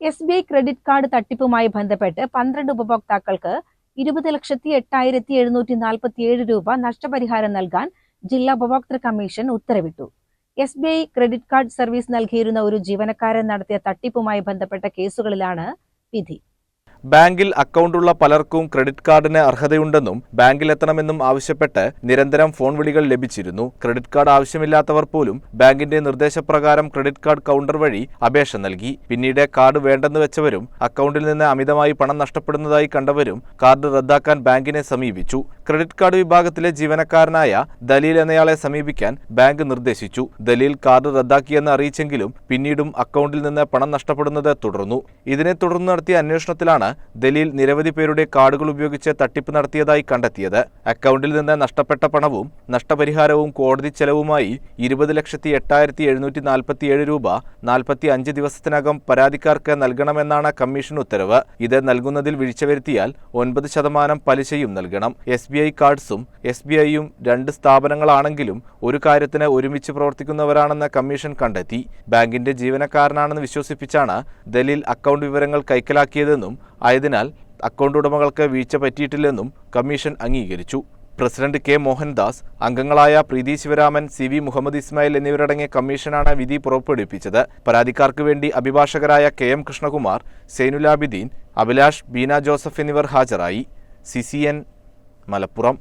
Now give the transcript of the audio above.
S B I credit card തട്ടിപ്പുമായി ബന്ധപ്പെട്ട് പന്ത്രണ്ട് ഉപഭോക്താക്കൾക്ക് ഇരുപത് ലക്ഷത്തി എട്ടായിരത്തി എഴുന്നൂറ്റി നാൽപ്പത്തിയേഴ് രൂപ നഷ്ടപരിഹാരം നൽകാൻ ജില്ലാ ഉപഭോക്തൃ കമ്മീഷൻ ഉത്തരവിട്ടു. S B I credit card service നൽകിയിരുന്ന ഒരു ജീവനക്കാരൻ നടത്തിയ തട്ടിപ്പുമായി ബന്ധപ്പെട്ട കേസുകളിലാണ് വിധി. ബാങ്കിൽ അക്കൗണ്ടുള്ള പലർക്കും ക്രെഡിറ്റ് കാർഡിന് അർഹതയുണ്ടെന്നും ബാങ്കിലെത്തണമെന്നും ആവശ്യപ്പെട്ട് നിരന്തരം ഫോൺ വിളികൾ ലഭിച്ചിരുന്നു. ക്രെഡിറ്റ് കാർഡ് ആവശ്യമില്ലാത്തവർ പോലും ബാങ്കിന്റെ നിർദ്ദേശപ്രകാരം ക്രെഡിറ്റ് കാർഡ് കൗണ്ടർ വഴി അപേക്ഷ നൽകി. പിന്നീട് കാർഡ് വേണ്ടെന്ന് വെച്ചവരും അക്കൗണ്ടിൽ നിന്ന് അമിതമായി പണം നഷ്ടപ്പെടുന്നതായി കണ്ടവരും കാർഡ് റദ്ദാക്കാൻ ബാങ്കിനെ സമീപിച്ചു. ക്രെഡിറ്റ് കാർഡ് വിഭാഗത്തിലെ ജീവനക്കാരനായ ദലീൽ എന്നയാളെ സമീപിക്കാൻ ബാങ്ക് നിർദ്ദേശിച്ചു. ദലീൽ കാർഡ് റദ്ദാക്കിയെന്ന് അറിയിച്ചെങ്കിലും പിന്നീടും അക്കൗണ്ടിൽ നിന്ന് പണം നഷ്ടപ്പെടുന്നത് തുടർന്നു. ഇതിനെ തുടർന്ന് നടത്തിയ അന്വേഷണത്തിലാണ് ദലീൽ നിരവധി പേരുടെ കാർഡുകൾ ഉപയോഗിച്ച് തട്ടിപ്പ് നടത്തിയതായി കണ്ടെത്തിയത്. അക്കൗണ്ടിൽ നിന്ന് നഷ്ടപ്പെട്ട പണവും നഷ്ടപരിഹാരവും കോടതി ചെലവുമായി ഇരുപത് ലക്ഷത്തി എട്ടായിരത്തി എഴുന്നൂറ്റി നാൽപ്പത്തിയേഴ് രൂപ നാൽപ്പത്തി അഞ്ച് ദിവസത്തിനകം പരാതിക്കാർക്ക് നൽകണമെന്നാണ് കമ്മീഷൻ ഉത്തരവ്. ഇത് നൽകുന്നതിൽ വീഴ്ച വരുത്തിയാൽ ഒൻപത് ശതമാനം പലിശയും നൽകണം. എസ് ബി ഐ കാർഡ്സും എസ് ബി ഐയും രണ്ട് സ്ഥാപനങ്ങളാണെങ്കിലും ഒരു കാര്യത്തിന് ഒരുമിച്ച് പ്രവർത്തിക്കുന്നവരാണെന്ന് കമ്മീഷൻ കണ്ടെത്തി. ബാങ്കിന്റെ ജീവനക്കാരനാണെന്ന് വിശ്വസിപ്പിച്ചാണ് ദലീൽ അക്കൗണ്ട് വിവരങ്ങൾ കൈക്കലാക്കിയതെന്നും ആയതിനാൽ അക്കൗണ്ട് ഉടമകൾക്ക് വീഴ്ച പറ്റിയിട്ടില്ലെന്നും കമ്മീഷൻ അംഗീകരിച്ചു. പ്രസിഡന്റ് കെ മോഹൻദാസ് അംഗങ്ങളായ പ്രീതി ശിവരാമൻ സി വി മുഹമ്മദ് ഇസ്മായിൽ എന്നിവരടങ്ങിയ കമ്മീഷനാണ് വിധി പുറപ്പെടുവിപ്പിച്ചത്. പരാതിക്കാർക്ക് വേണ്ടി അഭിഭാഷകരായ കെ എം കൃഷ്ണകുമാർ സൈനുലാബിദ്ദീൻ അഭിലാഷ് ബീന ജോസഫ് എന്നിവർ ഹാജരായി. സി മലപ്പുറം.